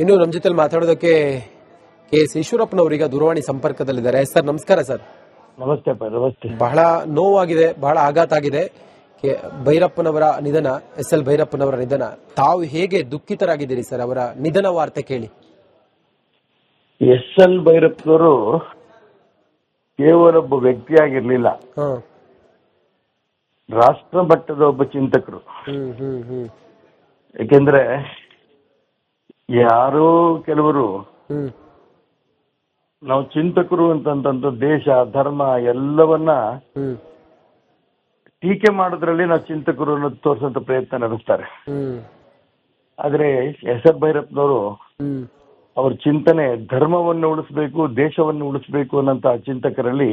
ಇನ್ನು ನಮ್ಮ ಜೊತೆ ಮಾತಾಡೋದಕ್ಕೆ ಕೆ ಎಸ್ ಈಶ್ವರಪ್ಪನವರೀಗ ದೂರವಾಣಿ ಸಂಪರ್ಕದಲ್ಲಿದ್ದಾರೆ. ಸರ್ ನಮಸ್ಕಾರ ಸರ್. ನಮಸ್ತೆ ನಮಸ್ತೆ. ಬಹಳ ನೋವಾಗಿದೆ ಬಹಳ ಆಘಾತ ಆಗಿದೆ. ಕೆ ಭೈರಪ್ಪನವರ ನಿಧನ ಎಸ್ ಎಲ್ ಭೈರಪ್ಪನವರ ನಿಧನ. ತಾವು ಹೇಗೆ ದುಃಖಿತರಾಗಿದ್ದೀರಿ ಸರ್? ಅವರ ನಿಧನ ವಾರ್ತೆ ಕೇಳಿ. ಎಸ್ ಎಲ್ ಭೈರಪ್ಪನವರು ಕೇವಲ ಒಬ್ಬ ವ್ಯಕ್ತಿಯಾಗಿರ್ಲಿಲ್ಲ. ರಾಷ್ಟ್ರ ಮಟ್ಟದ ಒಬ್ಬ ಚಿಂತಕರು. ಯಾಕೆಂದ್ರೆ ಯಾರೋ ಕೆಲವರು ನಾವು ಚಿಂತಕರು ಅಂತಂತ ದೇಶ ಧರ್ಮ ಎಲ್ಲವನ್ನ ಟೀಕೆ ಮಾಡೋದ್ರಲ್ಲಿ ನಾವು ಚಿಂತಕರು ಅನ್ನೋದು ತೋರಿಸಂತ ಪ್ರಯತ್ನ ನಡೆಸ್ತಾರೆ. ಆದ್ರೆ ಎಸ್ ಎಫ್ ಭೈರಪ್ಪನವರು ಅವ್ರ ಚಿಂತನೆ ಧರ್ಮವನ್ನು ಉಳಿಸ್ಬೇಕು ದೇಶವನ್ನು ಉಳಿಸ್ಬೇಕು ಅನ್ನಂತ ಚಿಂತಕರಲ್ಲಿ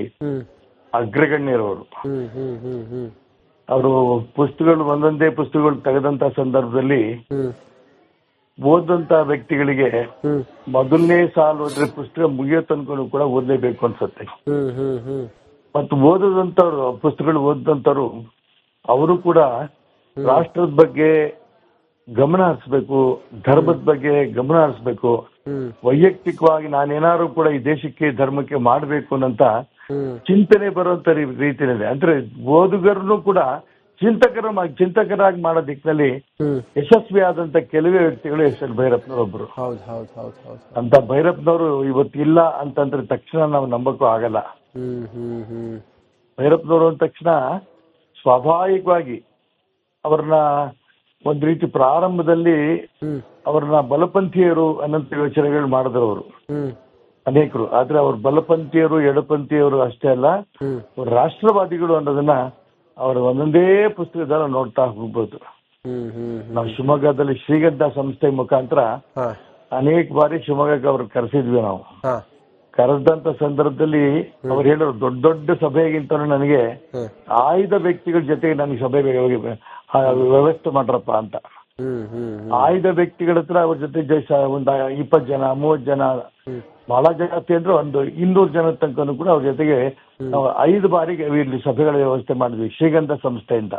ಅಗ್ರಗಣ್ಯರವರು. ಅವರು ಪುಸ್ತಕಗಳು ಒಂದೊಂದೇ ಪುಸ್ತಕಗಳು ತೆಗೆದಂತ ಸಂದರ್ಭದಲ್ಲಿ ಓದಂತ ವ್ಯಕ್ತಿಗಳಿಗೆ ಮೊದಲನೇ ಸಾಲು ಓದ್ರೆ ಪುಸ್ತಕ ಮುಗಿಯೋ ತನಕ ಕೂಡ ಓದಲೇಬೇಕು ಅನ್ಸುತ್ತೆ. ಮತ್ತು ಓದದಂತವ್ರು ಪುಸ್ತಕಗಳು ಓದಂತವ್ರು ಅವರು ಕೂಡ ರಾಷ್ಟ್ರದ ಬಗ್ಗೆ ಗಮನ ಹರಿಸ್ಬೇಕು ಧರ್ಮದ ಬಗ್ಗೆ ಗಮನ ಹರಿಸ್ಬೇಕು. ವೈಯಕ್ತಿಕವಾಗಿ ನಾನೇನಾದ್ರು ಕೂಡ ಈ ದೇಶಕ್ಕೆ ಧರ್ಮಕ್ಕೆ ಮಾಡಬೇಕು ಅನ್ನಂತ ಹ್ಮ್. ಚಿಂತನೆ ಬರುವಂತ ರೀತಿಯಲ್ಲಿ ಅಂದ್ರೆ ಓದುಗರನ್ನು ಕೂಡ ಚಿಂತಕರ ಚಿಂತಕರಾಗಿ ಮಾಡೋ ದಿಕ್ಕಿನಲ್ಲಿ ಯಶಸ್ವಿ ಆದಂತ ಕೆಲವೇ ವ್ಯಕ್ತಿಗಳು ಎಸ್ ಎಲ್ ಭೈರಪ್ಪನವರೊಬ್ರು. ಅಂತ ಭೈರಪ್ಪನವರು ಇವತ್ತಿಲ್ಲ ಅಂತಂದ್ರೆ ತಕ್ಷಣ ನಾವು ನಂಬಕ್ಕೂ ಆಗಲ್ಲ. ಭೈರಪ್ಪನವರು ಅಂದ ತಕ್ಷಣ ಸ್ವಾಭಾವಿಕವಾಗಿ ಅವ್ರನ್ನ ಒಂದ್ ರೀತಿ ಪ್ರಾರಂಭದಲ್ಲಿ ಅವ್ರನ್ನ ಬಲಪಂಥೀಯರು ಅನ್ನಂತ ಯೋಚನೆಗಳು ಮಾಡಿದ್ರು ಅವರು. ಅನೇಕರು. ಆದ್ರೆ ಅವ್ರು ಬಲಪಂಥೀಯರು ಎಡಪಂಥೀಯರು ಅಷ್ಟೇ ಅಲ್ಲ ಅವ್ರು ರಾಷ್ಟ್ರವಾದಿಗಳು ಅನ್ನೋದನ್ನ ಅವರು ಒಂದೊಂದೇ ಪುಸ್ತಕದಲ್ಲ ನೋಡ್ತಾ ಹೋಗ್ಬೋದು. ನಾವು ಶಿವಮೊಗ್ಗದಲ್ಲಿ ಶ್ರೀಗಂಧ ಸಂಸ್ಥೆ ಮುಖಾಂತರ ಅನೇಕ ಬಾರಿ ಶಿವಮೊಗ್ಗಕ್ಕೆ ಅವ್ರು ಕರೆಸಿದ್ವಿ ನಾವು. ಕರೆದಂತ ಸಂದರ್ಭದಲ್ಲಿ ಅವ್ರು ಹೇಳೋರು ದೊಡ್ಡ ದೊಡ್ಡ ಸಭೆಗಿಂತ ನನಗೆ ಆಯ್ದ ವ್ಯಕ್ತಿಗಳ ಜೊತೆಗೆ ನನಗೆ ಸಭೆ ವ್ಯ- ವ್ಯವಸ್ಥೆ ಮಾಡ್ರಪ್ಪ ಅಂತ. ಆಯ್ದ ವ್ಯಕ್ತಿಗಳ ಹತ್ರ ಅವ್ರ ಜೊತೆ ಒಂದ್ ಇಪ್ಪತ್ತು ಜನ ಮೂವತ್ ಜನ. ಬಹಳ ಜಾಸ್ತಿ ಅಂದ್ರೆ ಒಂದು ಇನ್ನೂರು ಜನ ತನಕನೂ ಕೂಡ ಅವ್ರ ಜೊತೆಗೆ ನಾವು ಐದು ಬಾರಿಗೆ ಇಲ್ಲಿ ಸಭೆಗಳ ವ್ಯವಸ್ಥೆ ಮಾಡಿದ್ವಿ ಶ್ರೀಗಂಧ ಸಂಸ್ಥೆಯಿಂದ.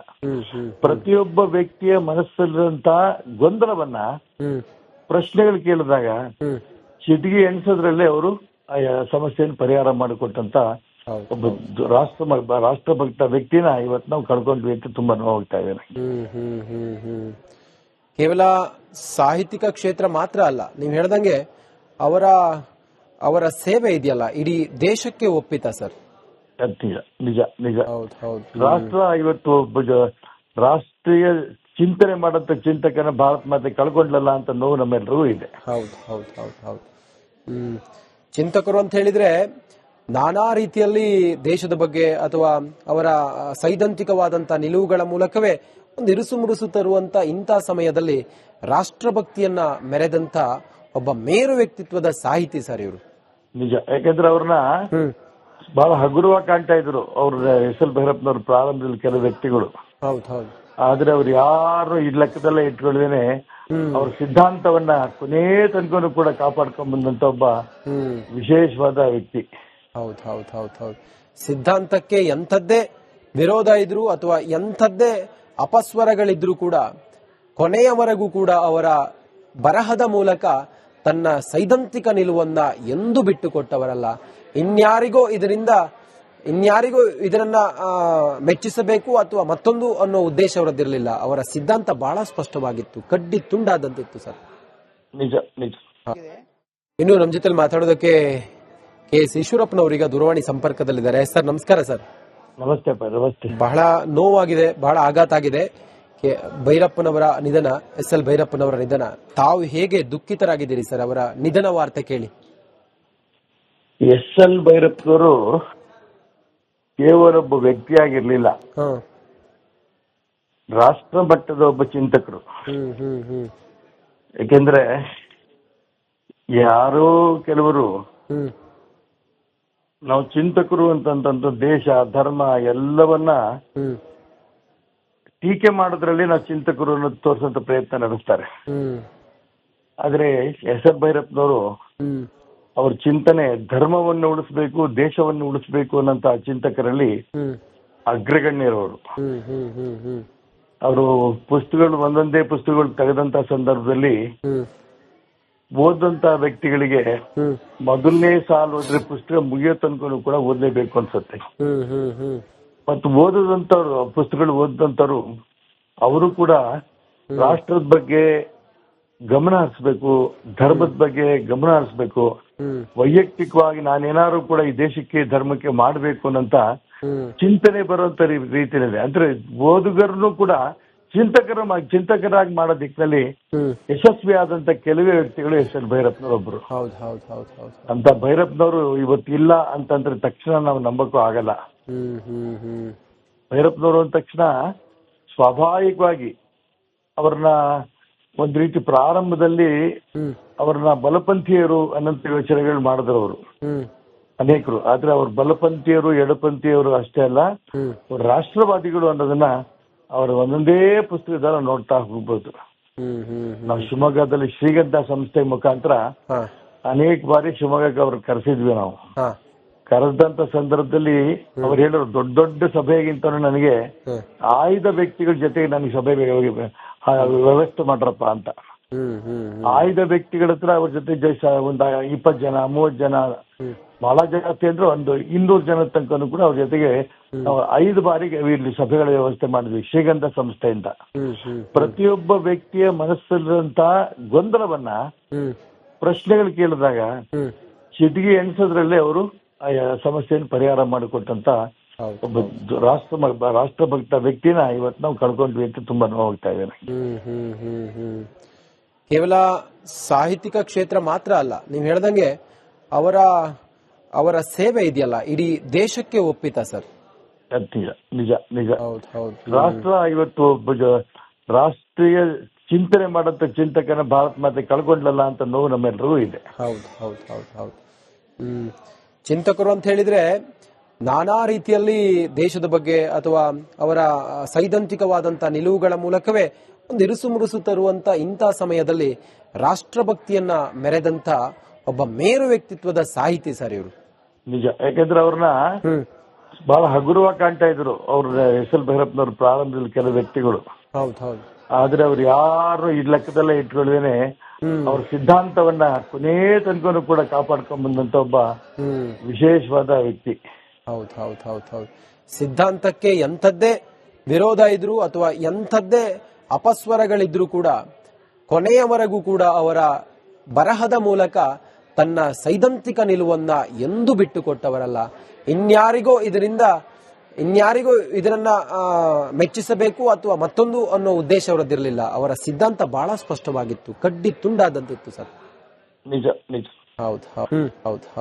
ಪ್ರತಿಯೊಬ್ಬ ವ್ಯಕ್ತಿಯ ಮನಸ್ಸಲ್ಲಿರುವಂತ ಗೊಂದಲವನ್ನ ಪ್ರಶ್ನೆಗಳು ಕೇಳಿದಾಗ ಚಿಟಿಗೆ ಎಣಿಸೋದ್ರಲ್ಲೇ ಅವರು ಆ ಸಮಸ್ಯೆಯನ್ನು ಪರಿಹಾರ ಮಾಡಿಕೊಟ್ಟಂತ ಒಬ್ಬ ರಾಷ್ಟ್ರ ರಾಷ್ಟ್ರಭಕ್ತ ವ್ಯಕ್ತಿನ ಇವತ್ತು ನಾವು ಕಳ್ಕೊಂಡ್ವಿ ಅಂತ ತುಂಬಾ ನೋವಾಗ್ತಾ ಇದೆ ಕೇವಲ ಸಾಹಿತ್ಯಿಕ ಕ್ಷೇತ್ರ ಮಾತ್ರ ಅಲ್ಲ ನೀವು ಹೇಳ್ದಂಗೆ ಅವರ ಅವರ ಸೇವೆ ಇದೆಯಲ್ಲ? ಇಡೀ ದೇಶಕ್ಕೆ ಒಪ್ಪಿತ ಸರ್. ನಿಜ ನಿಜ ನಿಜ. ಹೌದು ಹೌದು. ರಾಷ್ಟ್ರ ಇವತ್ತು ಒಬ್ಬ ರಾಷ್ಟ್ರೀಯ ಚಿಂತನೆ ಮಾಡಂತ ಚಿಂತಕನ ಭಾರತ ಮಾತೆ ಕಳ್ಕೊಂಡ್ಲಲ್ಲ ಅಂತ ನೋವು ನಮ್ಮೆಲ್ಲರಿಗೂ ಇದೆ. ಹೌದು ಹೌದು ಹೌದು ಹೌದು. ಹ್ಮ್. ಚಿಂತಕರು ಅಂತ ಹೇಳಿದ್ರೆ ನಾನಾ ರೀತಿಯಲ್ಲಿ ದೇಶದ ಬಗ್ಗೆ ಅಥವಾ ಅವರ ಸೈದ್ಧಾಂತಿಕವಾದಂತಹ ಸೈದ್ಧಾಂತಿಕವಾದಂತ ನಿಲುವುಗಳ ಮೂಲಕವೇ ಒಂದು ಇರುಸು ಮುರುಸು ತರುವಂತ ಇಂಥ ಸಮಯದಲ್ಲಿ ರಾಷ್ಟ್ರಭಕ್ತಿಯನ್ನ ಮೆರೆದಂತ ಒಬ್ಬ ಮೇರು ವ್ಯಕ್ತಿತ್ವದ ಸಾಹಿತಿ ಸರ್ ಇವರು. ನಿಜ. ಯಾಕಂದ್ರೆ ಅವ್ರನ್ನ ಬಹಳ ಹಗುರವಾಗಿ ಕಾಣ್ತಾ ಇದ್ರು ಅವ್ರ ಎಸ್ ಎಲ್ ಭೈರಪ್ಪನವ್ರ ಪ್ರಾರಂಭದಲ್ಲಿ ಕೆಲವು ವ್ಯಕ್ತಿಗಳು. ಆದ್ರೆ ಅವ್ರು ಯಾರು ಈ ಲೆಕ್ಕದಲ್ಲೇ ಇಟ್ಕೊಳ್ದೇನೆ ಅವ್ರ ಸಿದ್ಧಾಂತವನ್ನ ಕೊನೆ ತನಕನೂ ಕೂಡ ಕಾಪಾಡ್ಕೊಂಡ್ ಬಂದಂತ ಒಬ್ಬ ವಿಶೇಷವಾದ ವ್ಯಕ್ತಿ. ಹೌದು ಹೌದು ಹೌದು ಹೌದು. ಸಿದ್ಧಾಂತಕ್ಕೆ ಎಂಥದ್ದೇ ವಿರೋಧ ಇದ್ರು ಅಥವಾ ಎಂಥದ್ದೇ ಅಪಸ್ವರಗಳಿದ್ರು ಕೂಡ ಕೊನೆಯವರೆಗೂ ಕೂಡ ಅವರ ಬರಹದ ಮೂಲಕ ತನ್ನ ಸೈದ್ಧಾಂತಿಕ ನಿಲುವನ್ನ ಎಂದು ಬಿಟ್ಟುಕೊಟ್ಟವರಲ್ಲ. ಇನ್ಯಾರಿಗೋ ಇದರಿಂದ ಇನ್ಯಾರಿಗೂ ಇದರನ್ನ ಆ, ಮೆಚ್ಚಿಸಬೇಕು ಅಥವಾ ಮತ್ತೊಂದು ಅನ್ನೋ ಉದ್ದೇಶ ಅವರದ್ದಿರಲಿಲ್ಲ. ಅವರ ಸಿದ್ಧಾಂತ ಬಹಳ ಸ್ಪಷ್ಟವಾಗಿತ್ತು. ಕಡ್ಡಿ ತುಂಡಾದಂತಿತ್ತು ಸರ್. ನಿಜ ನಿಜ. ಇನ್ನು ನಮ್ಮ ಜೊತೆ ಮಾತಾಡೋದಕ್ಕೆ ಕೆ ಎಸ್ ಈಶ್ವರಪ್ಪನವರೀಗ ದೂರವಾಣಿ ಸಂಪರ್ಕದಲ್ಲಿದ್ದಾರೆ. ಸರ್ ನಮಸ್ಕಾರ ಸರ್. ನಮಸ್ತೆ ನಮಸ್ತೆ. ಬಹಳ ನೋವಾಗಿದೆ ಬಹಳ ಆಘಾತ ಆಗಿದೆ. ಕೆ- ಭೈರಪ್ಪನವರ ನಿಧನ ಎಸ್ ಎಲ್ ಭೈರಪ್ಪನವರ ನಿಧನ. ತಾವು ಹೇಗೆ ದುಃಖಿತರಾಗಿದ್ದೀರಿ ಸರ್ ಅವರ ನಿಧನ ವಾರ್ತೆ ಕೇಳಿ. ಎಸ್ ಎಲ್ ಭೈರಪ್ಪನವರು ಕೇವಲ ಒಬ್ಬ ವ್ಯಕ್ತಿಯಾಗಿರ್ಲಿಲ್ಲ. ರಾಷ್ಟ್ರ ಮಟ್ಟದ ಒಬ್ಬ ಚಿಂತಕರು. ಯಾಕೆಂದ್ರೆ ಯಾರೋ ಕೆಲವರು ನಾವು ಚಿಂತಕರು ಅಂತಂತ ದೇಶ ಧರ್ಮ ಎಲ್ಲವನ್ನ ಟೀಕೆ ಮಾಡೋದ್ರಲ್ಲಿ ನಾವು ಚಿಂತಕರು ಅನ್ನೋದು ತೋರಿಸಂತ ಪ್ರಯತ್ನ ನಡೆಸ್ತಾರೆ. ಆದ್ರೆ ಎಸ್ ಎಫ್ ಭೈರಪ್ಪನವರು ಅವ್ರ ಚಿಂತನೆ ಧರ್ಮವನ್ನು ಉಳಿಸ್ಬೇಕು ದೇಶವನ್ನು ಉಳಿಸ್ಬೇಕು ಅನ್ನಂತ ಚಿಂತಕರಲ್ಲಿ ಅಗ್ರಗಣ್ಯರವರು. ಅವರು ಪುಸ್ತಕಗಳು ಒಂದೊಂದೇ ಪುಸ್ತಕಗಳು ತೆಗೆದಂತ ಸಂದರ್ಭದಲ್ಲಿ ಓದಂತ ವ್ಯಕ್ತಿಗಳಿಗೆ ಮೊದಲನೇ ಸಾಲು ಓದ್ರೆ ಪುಸ್ತಕ ಮುಗಿಯೋ ತನಕ ಕೂಡ ಓದಲೇಬೇಕು ಅನ್ಸುತ್ತೆ. ಮತ್ತು ಓದದಂತವ್ರು ಪುಸ್ತಕಗಳು ಓದಂತವ್ರು ಅವರು ಕೂಡ ರಾಷ್ಟ್ರದ ಬಗ್ಗೆ ಗಮನ ಹರಿಸ್ಬೇಕು ಧರ್ಮದ ಬಗ್ಗೆ ಗಮನ ಹರಿಸ್ಬೇಕು. ವೈಯಕ್ತಿಕವಾಗಿ ನಾನೇನಾದ್ರು ಕೂಡ ಈ ದೇಶಕ್ಕೆ ಧರ್ಮಕ್ಕೆ ಮಾಡಬೇಕು ಅನ್ನಂತ ಚಿಂತನೆ ಬರುವಂತ ರೀತಿಯಲ್ಲಿ. ಅಂದ್ರೆ ಓದುಗರನ್ನು ಕೂಡ ಚಿಂತಕರ ಚಿಂತಕರಾಗಿ ಮಾಡೋ ದಿಕ್ಕಿನಲ್ಲಿ ಯಶಸ್ವಿ ಆದಂತ ಕೆಲವೇ ವ್ಯಕ್ತಿಗಳು ಎಸ್ ಎಲ್ ಭೈರಪ್ಪನವರೊಬ್ರು. ಹೌದು ಹೌದು ಹೌದು ಹೌದು ಅಂತ ಭೈರಪ್ಪನವರು ಇವತ್ತು ಇಲ್ಲ ಅಂತಂದ್ರೆ ತಕ್ಷಣ ನಾವು ನಂಬಕ್ಕೂ ಆಗಲ್ಲ. ಭೈರಪ್ಪನವರು ಅಂದ ತಕ್ಷಣ ಸ್ವಾಭಾವಿಕವಾಗಿ ಅವ್ರನ್ನ ಒಂದ್ ರೀತಿ ಪ್ರಾರಂಭದಲ್ಲಿ ಅವ್ರನ್ನ ಬಲಪಂಥೀಯರು ಅನ್ನಂತ ಯೋಚನೆಗಳು ಮಾಡಿದ್ರು ಅವರು. ಅನೇಕರು. ಆದ್ರೆ ಅವ್ರು ಬಲಪಂಥೀಯರು ಎಡಪಂಥೀಯರು ಅಷ್ಟೇ ಅಲ್ಲ ರಾಷ್ಟ್ರವಾದಿಗಳು ಅನ್ನೋದನ್ನ ಅವರ ಒಂದೊಂದೇ ಪುಸ್ತಕದಲ್ಲಿ ನೋಡ್ತಾ ಹೋಗ್ಬೋದು. ನಾವು ಶಿವಮೊಗ್ಗದಲ್ಲಿ ಶ್ರೀಗಂಧ ಸಂಸ್ಥೆ ಮುಖಾಂತರ ಅನೇಕ ಬಾರಿ ಶಿವಮೊಗ್ಗಕ್ಕೆ ಅವರು ಕರೆಸಿದ್ವಿ ನಾವು. ಕರೆದಂತ ಸಂದರ್ಭದಲ್ಲಿ ಅವ್ರು ಹೇಳೋರು ದೊಡ್ಡ ದೊಡ್ಡ ಸಭೆಗಿಂತ ನನಗೆ ಆಯ್ದ ವ್ಯಕ್ತಿಗಳ ಜೊತೆಗೆ ನನಗೆ ಸಭೆ ವ್ಯವಸ್ಥೆ ಮಾಡ್ರಪ್ಪ ಅಂತ. ಆಯ್ದ ವ್ಯಕ್ತಿಗಳ ಹತ್ರ ಅವ್ರ ಜೊತೆ ಒಂದ್ ಇಪ್ಪತ್ತು ಜನ ಮೂವತ್ ಜನ ಬಹಳ ಜಾಸ್ತಿ ಅಂದ್ರೆ ಒಂದು ಇನ್ನೂರು ಜನ ತನಕನೂ ಕೂಡ ಅವ್ರ ಜೊತೆಗೆ ನಾವು ಐದು ಬಾರಿಗೆ ಇಲ್ಲಿ ಸಭೆಗಳ ವ್ಯವಸ್ಥೆ ಮಾಡಿದ್ವಿ ಶ್ರೀಗಂಧ ಸಂಸ್ಥೆಯಿಂದ. ಪ್ರತಿಯೊಬ್ಬ ವ್ಯಕ್ತಿಯ ಮನಸ್ಸಲ್ಲಿರುವಂತಹ ಗೊಂದಲವನ್ನ ಪ್ರಶ್ನೆಗಳು ಕೇಳಿದಾಗ ಚಿಟಿಗೆ ಎಣಿಸೋದ್ರಲ್ಲೇ ಅವರು ಆ ಸಮಸ್ಯೆಯನ್ನು ಪರಿಹಾರ ಮಾಡಿಕೊಟ್ಟಂತ ಒಬ್ಬ ರಾಷ್ಟ್ರ ರಾಷ್ಟ್ರಭಕ್ತ ವ್ಯಕ್ತಿನ ಇವತ್ತು ನಾವು ಕಳ್ಕೊಂಡ್ವಿ ಅಂತ ತುಂಬಾ ನೋವಾಗ್ತಾ ಇದೆ ಕೇವಲ ಸಾಹಿತ್ಯಿಕ ಕ್ಷೇತ್ರ ಮಾತ್ರ ಅಲ್ಲ ನೀವು ಹೇಳ್ದಂಗೆ ಅವರ ಅವರ ಸೇವೆ ಇದೆಯಲ್ಲ? ಇಡೀ ದೇಶಕ್ಕೆ ಒಪ್ಪಿತ ಸರ್? ನಿಜ ನಿಜ ನಿಜ. ಹೌದು ಹೌದು. ರಾಷ್ಟ್ರ ಇವತ್ತು ರಾಷ್ಟ್ರೀಯ ಚಿಂತನೆ ಮಾಡಂತ ಚಿಂತಕನ ಭಾರತ ಮಾತೆ ಕಳ್ಕೊಂಡ್ಲಲ್ಲ ಅಂತ ನೋವು ನಮ್ಮೆಲ್ಲರಿಗೂ ಇದೆ. ಹೌದು ಹೌದು ಹೌದು ಹೌದು. ಹ್ಮ್. ಚಿಂತಕರು ಅಂತ ಹೇಳಿದ್ರೆ ನಾನಾ ರೀತಿಯಲ್ಲಿ ದೇಶದ ಬಗ್ಗೆ ಅಥವಾ ಅವರ ಸೈದ್ಧಾಂತಿಕವಾದಂತಹ ಸೈದ್ಧಾಂತಿಕವಾದಂತ ನಿಲುವುಗಳ ಮೂಲಕವೇ ಒಂದು ಇರುಸು ಮುರುಸು ತರುವಂತ ಇಂಥ ಸಮಯದಲ್ಲಿ ರಾಷ್ಟ್ರಭಕ್ತಿಯನ್ನ ಮೆರೆದಂತ ಒಬ್ಬ ಮೇರು ವ್ಯಕ್ತಿತ್ವದ ಸಾಹಿತಿ ಸರ್ ಇವರು. ನಿಜ. ಯಾಕಂದ್ರೆ ಅವ್ರನ್ನ ಬಹಳ ಹಗುರವಾಗಿ ಕಾಣ್ತಾ ಇದ್ರು. ಅವ್ರ ಎಸ್ ಎಲ್ ಭೈರಪ್ಪನವ್ರ ಪ್ರಾರಂಭದಲ್ಲಿ ಕೆಲವು ವ್ಯಕ್ತಿಗಳು. ಆದ್ರೆ ಅವ್ರು ಯಾರು ಈ ಲೆಕ್ಕದಲ್ಲೇ ಇಟ್ಕೊಳ್ದೇನೆ ಅವ್ರ ಸಿದ್ಧಾಂತವನ್ನ ಕೊನೇ ತನಕನೂ ಕೂಡ ಕಾಪಾಡ್ಕೊಂಡ್ ಬಂದಂತ ಒಬ್ಬ ವಿಶೇಷವಾದ ವ್ಯಕ್ತಿ. ಹೌದು ಹೌದು ಹೌದು ಹೌದು. ಸಿದ್ಧಾಂತಕ್ಕೆ ಎಂಥದ್ದೇ ವಿರೋಧ ಇದ್ರು ಅಥವಾ ಎಂಥದ್ದೇ ಅಪಸ್ವರಗಳಿದ್ರು ಕೂಡ ಕೊನೆಯವರೆಗೂ ಕೂಡ ಅವರ ಬರಹದ ಮೂಲಕ ತನ್ನ ಸೈದ್ಧಾಂತಿಕ ನಿಲುವನ್ನ ಎಂದು ಬಿಟ್ಟುಕೊಟ್ಟವರಲ್ಲ. ಇನ್ಯಾರಿಗೋ ಇದರಿಂದ ಇನ್ಯಾರಿಗೂ ಇದನ್ನ ಮೆಚ್ಚಿಸಬೇಕು ಅಥವಾ ಮತ್ತೊಂದು ಅನ್ನೋ ಉದ್ದೇಶ ಅವರದ್ದಿರಲಿಲ್ಲ. ಅವರ ಸಿದ್ಧಾಂತ ಬಹಳ ಸ್ಪಷ್ಟವಾಗಿತ್ತು. ಕಡ್ಡಿ ತುಂಡಾದಂತಿತ್ತು ಸರ್. ನಿಜ ನಿಜ. ಹೌದು ಹೌದು ಹ್ಮ್ ಹೌದು ಹೌದು.